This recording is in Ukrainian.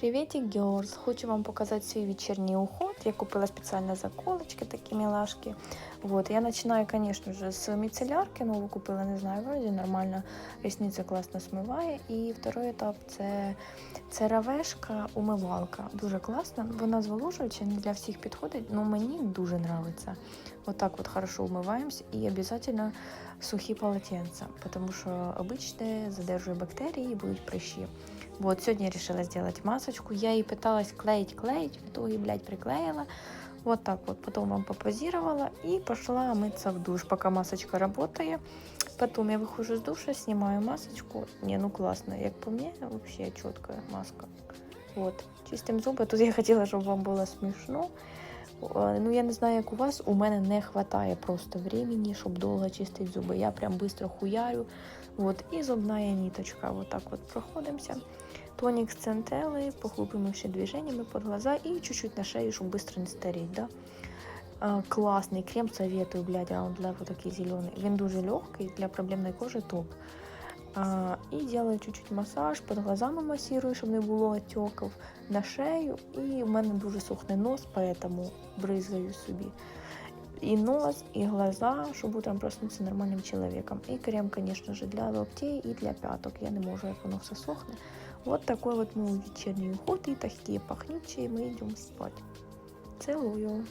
Привітик, Георс! Хочу вам показати свій вечірній уход. Я купила спеціально заколочки, такі милашки. Вот. Я починаю, звісно ж, з міцелярки. Нову купила, не знаю, вроді нормально. Рісниця класно смиває. І второй етап це, це равешка умивалка. Дуже класна. Вона зволожуюча, не для всіх підходить, але мені дуже подобається. Отак от хорошо умиваємось і обов'язково сухі полотенца, потому що обычные задержує бактерії і будуть прыщи. Вот, сегодня я решила сделать масочку. Я ей пыталась клеить, клеить, в итоге, блядь, приклеила. Вот так вот. Потом вам попозировала и пошла мыться в душ, пока масочка работает. Потом я выхожу из душа, снимаю масочку. Не, ну классно. Як по мне, вообще четкая маска. Вот. Чистим зубы. Тут я хотіла, щоб вам було смішно. Е, Ну, я не знаю, як у вас, у мене не вистачає просто времени, щоб довго чистити зуби. Я прям быстро хуярю. Вот, і зубна ниточка. Вот так вот проходимося. Тоник с центеллой, похлопывающими движениями под глаза и чуть-чуть на шею, чтобы быстро не стареть, да. А, классный крем советую, блядь, Round Level такий зеленый. Він дуже легкий, для проблемної кожи топ. А, і делаю чуть-чуть масаж, під глазами масирую, щоб не було отеків, на шею. І в мене дуже сухне нос, поэтому бризгаю собі. И нос, и глаза, чтобы утром проснуться нормальным человеком. И крем, конечно же, для локтей и для пяток. Я не можу, як воно все сохне. Вот такой вот мой вечерний уход. И такие пахнючие мы идем спать. Целую.